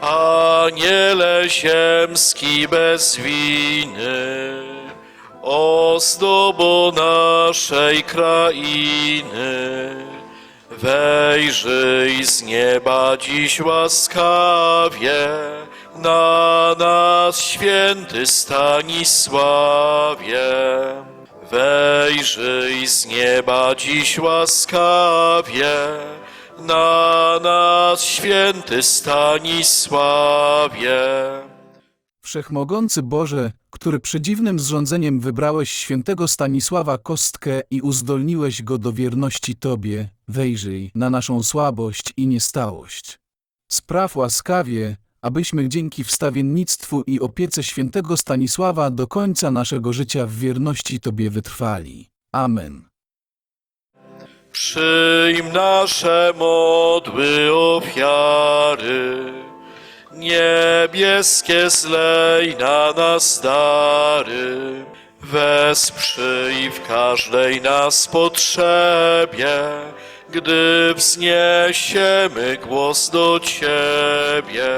Aniele ziemski bez winy, ozdobo naszej krainy, wejrzyj z nieba dziś łaskawie, na nas święty Stanisławie. Wejrzyj z nieba dziś łaskawie, na nas święty Stanisławie. Wszechmogący Boże, który przedziwnym zrządzeniem wybrałeś świętego Stanisława Kostkę i uzdolniłeś go do wierności Tobie, wejrzyj na naszą słabość i niestałość. Spraw łaskawie, abyśmy dzięki wstawiennictwu i opiece świętego Stanisława do końca naszego życia w wierności Tobie wytrwali. Amen. Przyjm nasze modły ofiary, niebieskie zlej na nas dary. Wesprzyj w każdej nas potrzebie, gdy wzniesiemy głos do Ciebie.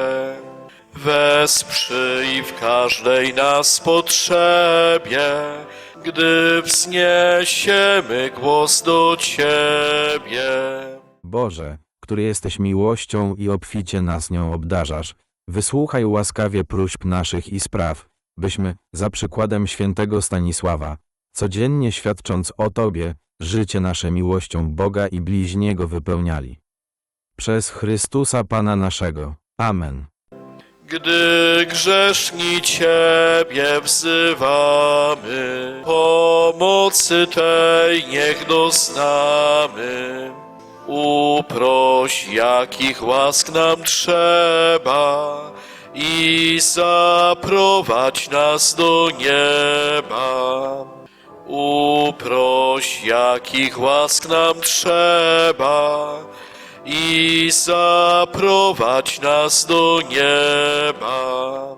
Wesprzyj w każdej nas potrzebie, gdy wzniesiemy głos do Ciebie. Boże, który jesteś miłością i obficie nas nią obdarzasz, wysłuchaj łaskawie próśb naszych i spraw, byśmy, za przykładem świętego Stanisława, codziennie świadcząc o Tobie, życie nasze miłością Boga i bliźniego wypełniali. Przez Chrystusa Pana naszego. Amen. Gdy grzeszni Ciebie wzywamy, pomocy tej niech doznamy. Uproś, jakich łask nam trzeba i zaprowadź nas do nieba. Uproś, jakich łask nam trzeba i zaprowadź nas do nieba.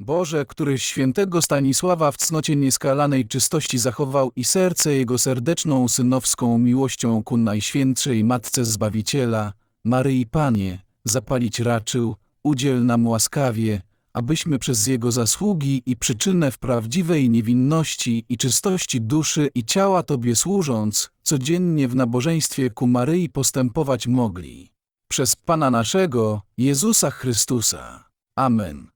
Boże, który świętego Stanisława w cnocie nieskalanej czystości zachował i serce jego serdeczną synowską miłością ku Najświętszej Matce Zbawiciela, Maryi Panie, zapalić raczył, udziel nam łaskawie, abyśmy przez jego zasługi i przyczynę w prawdziwej niewinności i czystości duszy i ciała Tobie służąc, codziennie w nabożeństwie ku Maryi postępować mogli. Przez Pana naszego, Jezusa Chrystusa. Amen.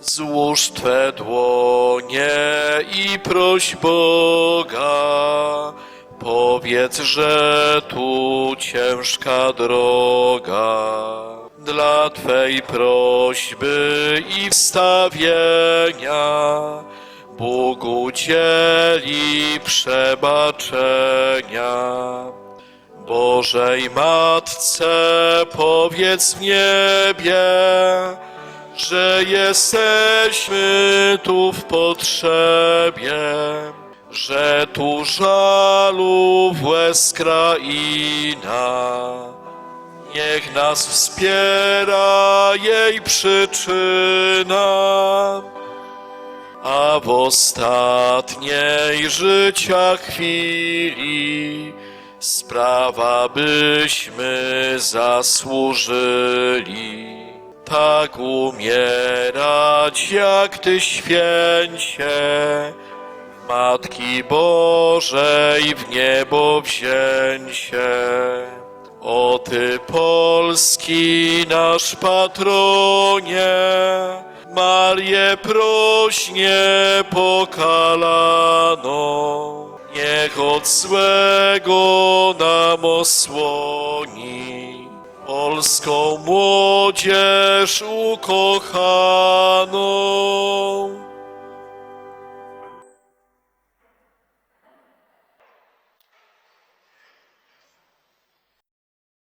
Złóż Twe dłonie i proś Boga. Powiedz, że tu ciężka droga. Dla Twej prośby i wstawienia Bóg udzieli przebaczenia. Bożej Matce powiedz w niebie, że jesteśmy tu w potrzebie, że tu żalu w łez kraina. Niech nas wspiera jej przyczyna, a w ostatniej życia chwili sprawa byśmy zasłużyli. Tak umierać jak Ty święcie, Matki Bożej w niebo wzięcie. O Ty Polski nasz patronie, Marię prośnie pokalano, niech od złego nam osłoni. Polską młodzież ukochaną.